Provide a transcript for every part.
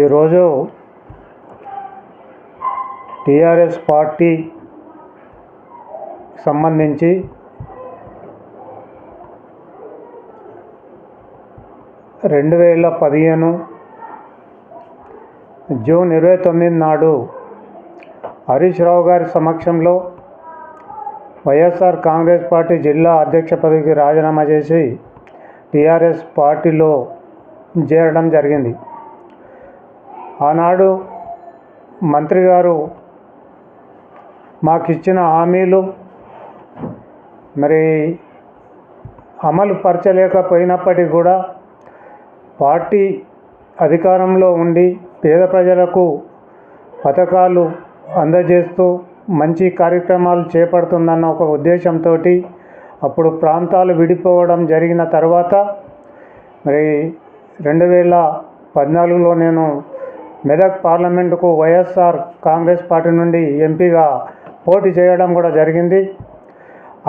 ఈరోజు TRS party సంబంధించి రెండు వేల పదిహేను జూన్ ఇరవై తొమ్మిది నాడు హరీష్ రావు గారి సమక్షంలో వైఎస్ఆర్ కాంగ్రెస్ పార్టీ జిల్లా అధ్యక్ష పదవికి రాజీనామా చేసి టీఆర్ఎస్ పార్టీలో చేరడం జరిగింది. ఆనాడు మంత్రి గారు మాకు ఇచ్చిన హామీలు మరి అమలు పరచలేకపోయినప్పటికీ కూడా పార్టీ అధికారంలో ఉండి పేద ప్రజలకు పథకాలు అందజేస్తూ మంచి కార్యక్రమాలు చేపడుతుందన్న ఒక ఉద్దేశంతో అప్పుడు ప్రాంతాలు విడిపోవడం జరిగిన తర్వాత మరి రెండు వేల పద్నాలుగులో నేను మెదక్ పార్లమెంటుకు వైఎస్ఆర్ కాంగ్రెస్ పార్టీ నుండి ఎంపీగా పోటీ చేయడం కూడా జరిగింది.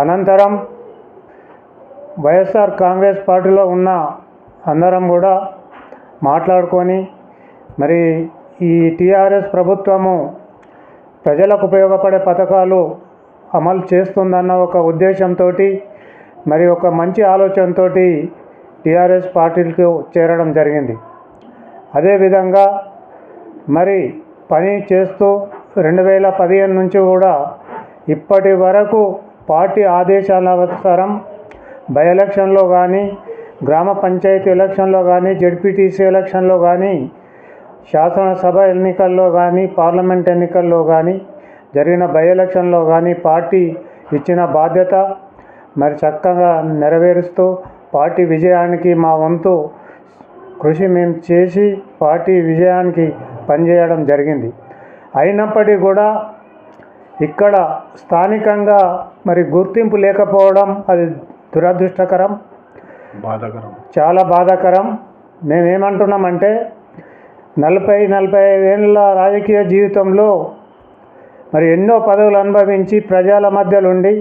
అనంతరం వైఎస్ఆర్ కాంగ్రెస్ పార్టీలో ఉన్న అందరం కూడా మాట్లాడుకొని మరి ఈ టీఆర్ఎస్ ప్రభుత్వము ప్రజలకు ఉపయోగపడే పథకాలు అమలు చేస్తుందన్న ఒక ఉద్దేశంతో మరి ఒక మంచి ఆలోచనతో టీఆర్ఎస్ పార్టీలకు చేరడం జరిగింది. అదేవిధంగా మరి పని చేస్తూ రెండు వేల పదిహేను నుంచి కూడా ఇప్పటి వరకు పార్టీ ఆదేశాల అవసరం బై ఎలక్షన్లో కానీ గ్రామ పంచాయతీ ఎలక్షన్లో కానీ జడ్పీటీసీ ఎలక్షన్లో కానీ శాసనసభ ఎన్నికల్లో కానీ పార్లమెంట్ ఎన్నికల్లో కానీ జరిగిన బై ఎలక్షన్లో కానీ పార్టీ ఇచ్చిన బాధ్యత మరి చక్కగా నెరవేరుస్తూ పార్టీ విజయానికి మా వంతు కృషి మేము చేసి పార్టీ విజయానికి పనిచేయడం జరిగింది. అయినప్పటికీ కూడా ఇక్కడ స్థానికంగా మరి గుర్తింపు లేకపోవడం అది దురదృష్టకరం. బాధాకరం. చాలా బాధాకరం. మేమేమంటున్నామంటే నలభై నలభై ఐదేళ్ళ రాజకీయ జీవితంలో మరి ఎన్నో పదవులు అనుభవించి ప్రజల మధ్యలో ఉండి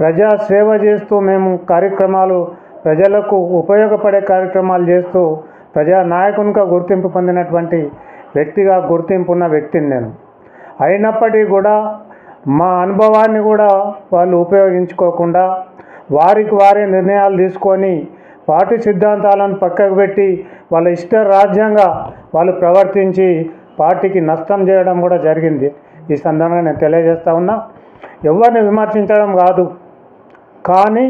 ప్రజా సేవ చేస్తూ మేము కార్యక్రమాలు ప్రజలకు ఉపయోగపడే కార్యక్రమాలు చేస్తూ ప్రజా నాయకునిగా గుర్తింపు పొందినటువంటి వ్యక్తిగా గుర్తింపు ఉన్న వ్యక్తిని నేను. అయినప్పటికీ కూడా మా అనుభవాన్ని కూడా వాళ్ళు ఉపయోగించుకోకుండా వారికి వారే నిర్ణయాలు తీసుకొని పార్టీ సిద్ధాంతాలను పక్కకు పెట్టి వాళ్ళ ఇష్ట రాజ్యంగా వాళ్ళు ప్రవర్తించి పార్టీకి నష్టం చేయడం కూడా జరిగింది. ఈ సందర్భంగా నేను తెలియజేస్తా ఉన్నా ఎవరిని విమర్శించడం కాదు. కానీ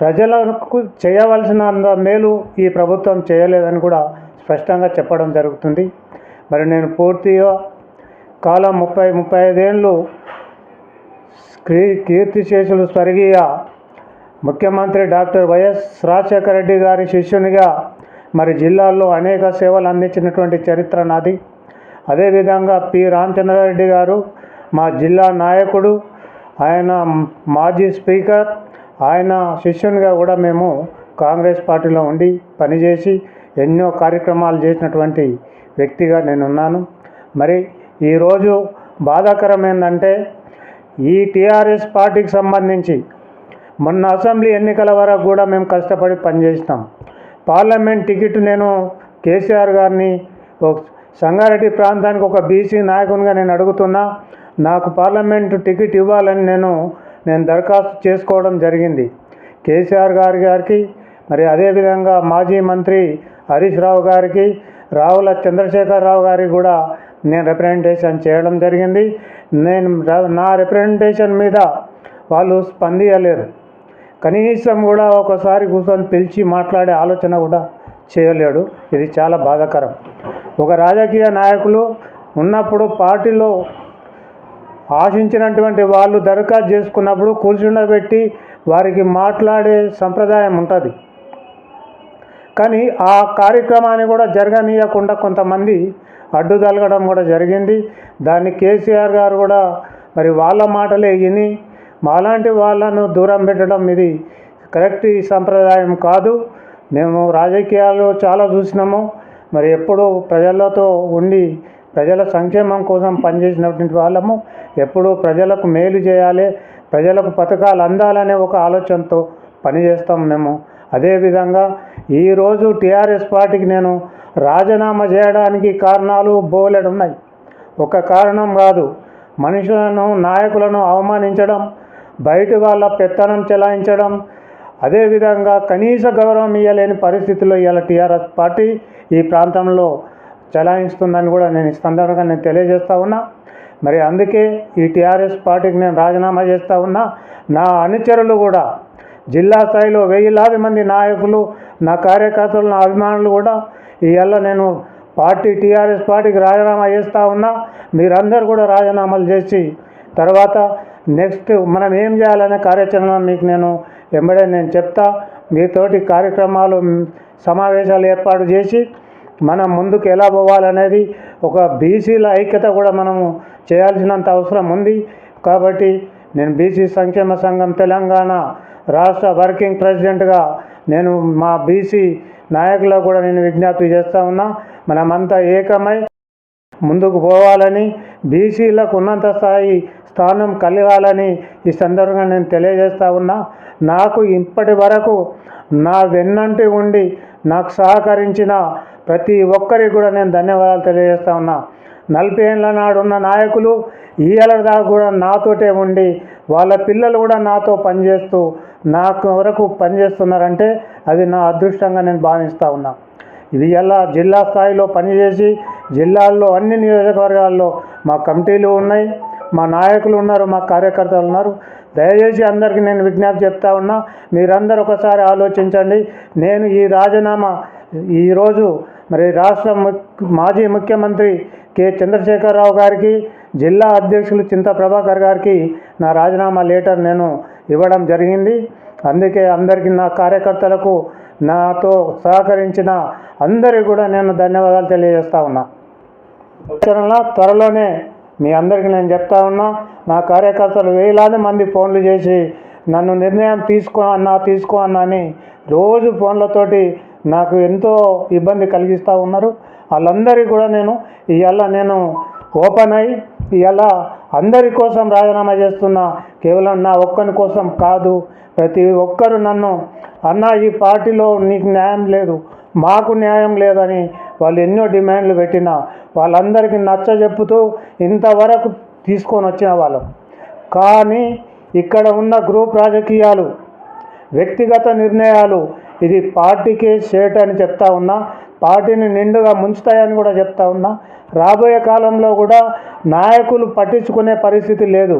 ప్రజలకు చేయవలసిన మేలు ఈ ప్రభుత్వం చేయలేదని కూడా స్పష్టంగా చెప్పడం జరుగుతుంది. మరి నేను పూర్తిగా కాలం ముప్పై ముప్పై ఐదేళ్ళు కీర్తి కీర్తిశేషులు స్వర్గీయ ముఖ్యమంత్రి డాక్టర్ వైఎస్ రాజశేఖర రెడ్డి గారి శిష్యునిగా మరి జిల్లాల్లో అనేక సేవలు అందించినటువంటి చరిత్ర నాది. అదేవిధంగా పి. రామచంద్రారెడ్డి గారు మా జిల్లా నాయకుడు ఆయన మాజీ స్పీకర్ ఆయన శిష్యునిగా కూడా మేము కాంగ్రెస్ పార్టీలో ఉండి పనిచేసి ఎన్నో కార్యక్రమాలు చేసినటువంటి వ్యక్తిగా నేను ఉన్నాను మరి ఈరోజు బాధాకరమైందంటే ఈ టీఆర్ఎస్ పార్టీకి సంబంధించి మొన్న అసెంబ్లీ ఎన్నికల వరకు కూడా మేము కష్టపడి పనిచేసినాం. పార్లమెంట్ టికెట్ నేను కేసీఆర్ గారిని ఒక సంగారెడ్డి ప్రాంతానికి ఒక బీసీ నాయకునిగా నేను అడుగుతున్నా నాకు పార్లమెంటు టికెట్ ఇవ్వాలని నేను నేను దరఖాస్తు చేసుకోవడం జరిగింది. కేసీఆర్ గారి గారికి మరి అదేవిధంగా మాజీ మంత్రి హరీష్ రావు గారికి రావుల చంద్రశేఖరరావు గారికి కూడా నేను రిప్రజెంటేషన్ చేయడం జరిగింది. నేను నా రిప్రజెంటేషన్ మీద వాళ్ళు స్పందించలేరు కనీసం కూడా ఒకసారి కూర్చొని పిలిచి మాట్లాడే ఆలోచన కూడా చేయలేడు. ఇది చాలా బాధాకరం. ఒక రాజకీయ నాయకులు ఉన్నప్పుడు పార్టీలో ఆశించినటువంటి వాళ్ళు దరఖాస్తు చేసుకున్నప్పుడు కూర్చుండబెట్టి వారికి మాట్లాడే సంప్రదాయం ఉంటుంది. కానీ ఆ కార్యక్రమాన్ని కూడా జరగనీయకుండా కొంతమంది అడ్డు తలగడం కూడా జరిగింది. దాన్ని కేసీఆర్ గారు కూడా మరి వాళ్ళ మాటలే విని మాలాంటి వాళ్ళను దూరం పెట్టడం ఇది కరెక్ట్ ఈ సంప్రదాయం కాదు. మేము రాజకీయాలు చాలా చూసినాము. మరి ఎప్పుడూ ప్రజలతో ఉండి ప్రజల సంక్షేమం కోసం పనిచేసినటువంటి వాళ్ళము. ఎప్పుడూ ప్రజలకు మేలు చేయాలి ప్రజలకు పథకాలు అందాలనే ఒక ఆలోచనతో పనిచేస్తాం మేము. అదేవిధంగా ఈరోజు టీఆర్ఎస్ పార్టీకి నేను రాజీనామా చేయడానికి కారణాలు బోలెడు ఉన్నాయి. ఒక కారణం కాదు మనుషులను నాయకులను అవమానించడం బయట వాళ్ళ పెత్తనం చెలాయించడం అదేవిధంగా కనీస గౌరవం ఇవ్వలేని పరిస్థితుల్లో ఇవాళ టీఆర్ఎస్ పార్టీ ఈ ప్రాంతంలో చలాయిస్తుందని కూడా నేను ఈ సందర్భంగా నేను తెలియజేస్తా ఉన్నా. మరి అందుకే ఈ టీఆర్ఎస్ పార్టీకి నేను రాజీనామా చేస్తూ ఉన్నా. నా అనుచరులు కూడా జిల్లా స్థాయిలో వెయ్యిలాది మంది నాయకులు నా కార్యకర్తలు నా అభిమానులు కూడా ఇవాళ నేను పార్టీ టీఆర్ఎస్ పార్టీకి రాజీనామా చేస్తూ ఉన్నా మీరందరూ కూడా రాజీనామాలు చేసి తర్వాత నెక్స్ట్ మనం ఏం చేయాలనే కార్యాచరణ మీకు నేను వెంబడే నేను చెప్తా. మీతోటి కార్యక్రమాలు సమావేశాలు ఏర్పాటు చేసి మనం ముందుకు ఎలా పోవాలనేది ఒక బీసీల ఐక్యత కూడా మనము చేయాల్సినంత అవసరం ఉంది. కాబట్టి నేను బీసీ సంక్షేమ సంఘం తెలంగాణ రాష్ట్ర వర్కింగ్ ప్రెసిడెంట్గా నేను మా బీసీ నాయకులకు కూడా నేను విజ్ఞప్తి చేస్తూ ఉన్నా మనమంతా ఏకమై ముందుకు పోవాలని బీసీలకు ఉన్నంత స్థాయి స్థానం కలగాలని ఈ సందర్భంగా నేను తెలియజేస్తా ఉన్నా. నాకు ఇప్పటి వరకు నా వెన్నంటి ఉండి నాకు సహకరించిన ప్రతి ఒక్కరికి కూడా నేను ధన్యవాదాలు తెలియజేస్తా ఉన్నా. నలభై ఏళ్ళ నాడు ఉన్న నాయకులు ఈఏళ్ళ దాకా కూడా నాతోటే ఉండి వాళ్ళ పిల్లలు కూడా నాతో పనిచేస్తూ నాకు వరకు పనిచేస్తున్నారంటే అది నా అదృష్టంగా నేను భావిస్తూ ఉన్నా. ఇది ఎలా జిల్లా స్థాయిలో పనిచేసి జిల్లాల్లో అన్ని నియోజకవర్గాల్లో మా కమిటీలు ఉన్నాయి మా నాయకులు ఉన్నారు మా కార్యకర్తలు ఉన్నారు. దయచేసి అందరికీ నేను విజ్ఞప్తి చెప్తా ఉన్నా మీరందరూ ఒకసారి ఆలోచించండి. నేను ఈ రాజీనామా ఈరోజు మరి రాష్ట్ర మాజీ ముఖ్యమంత్రి కె. చంద్రశేఖరరావు గారికి జిల్లా అధ్యక్షులు చింత ప్రభాకర్ గారికి నా రాజీనామా లేటర్ నేను ఇవ్వడం జరిగింది. అందుకే అందరికీ నా కార్యకర్తలకు నాతో సహకరించిన అందరికీ కూడా నేను ధన్యవాదాలు తెలియజేస్తా ఉన్నా. ఆచరణలో త్వరలోనే మీ అందరికీ నేను చెప్తా ఉన్నా నా కార్యకర్తలు వేలాది మంది ఫోన్లు చేసి నన్ను నిర్ణయం తీసుకో అన్నా తీసుకో అన్నా అని రోజు ఫోన్లతోటి నాకు ఎంతో ఇబ్బంది కలిగిస్తూ ఉన్నారు. వాళ్ళందరికీ కూడా నేను ఇవాళ నేను ఓపెన్ అయ్యి ఇవాళ అందరి కోసం రాజీనామా చేస్తున్నా కేవలం నా ఒక్కని కోసం కాదు ప్రతి ఒక్కరు నన్ను అన్న ఈ పార్టీలో నీకు న్యాయం లేదు మాకు న్యాయం లేదని వాళ్ళు ఎన్నో డిమాండ్లు పెట్టినా వాళ్ళందరికీ నచ్చ చెప్పుతూ ఇంతవరకు తీసుకొని వచ్చిన వాళ్ళం. కానీ ఇక్కడ ఉన్న గ్రూప్ రాజకీయాలు వ్యక్తిగత నిర్ణయాలు ఇది పార్టీకే షేట్ అని చెప్తా ఉన్నా పార్టీని నిండుగా ముంచుతాయని కూడా చెప్తా ఉన్నా. రాబోయే కాలంలో కూడా నాయకులు పట్టించుకునే పరిస్థితి లేదు.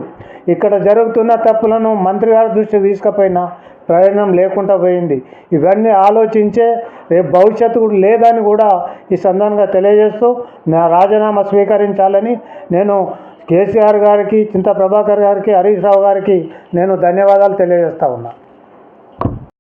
ఇక్కడ జరుగుతున్న తప్పులను మంత్రి గారి దృష్టికి తీసుకుపోయినా ప్రయోజనం లేకుండా పోయింది. ఇవన్నీ ఆలోచించే రేపు భవిష్యత్తు కూడా లేదని కూడా ఈ సందర్భంగా తెలియజేస్తూ నా రాజీనామా స్వీకరించాలని నేను కేసీఆర్ గారికి చింత ప్రభాకర్ గారికి హరీష్ రావు గారికి నేను ధన్యవాదాలు తెలియజేస్తా ఉన్నా.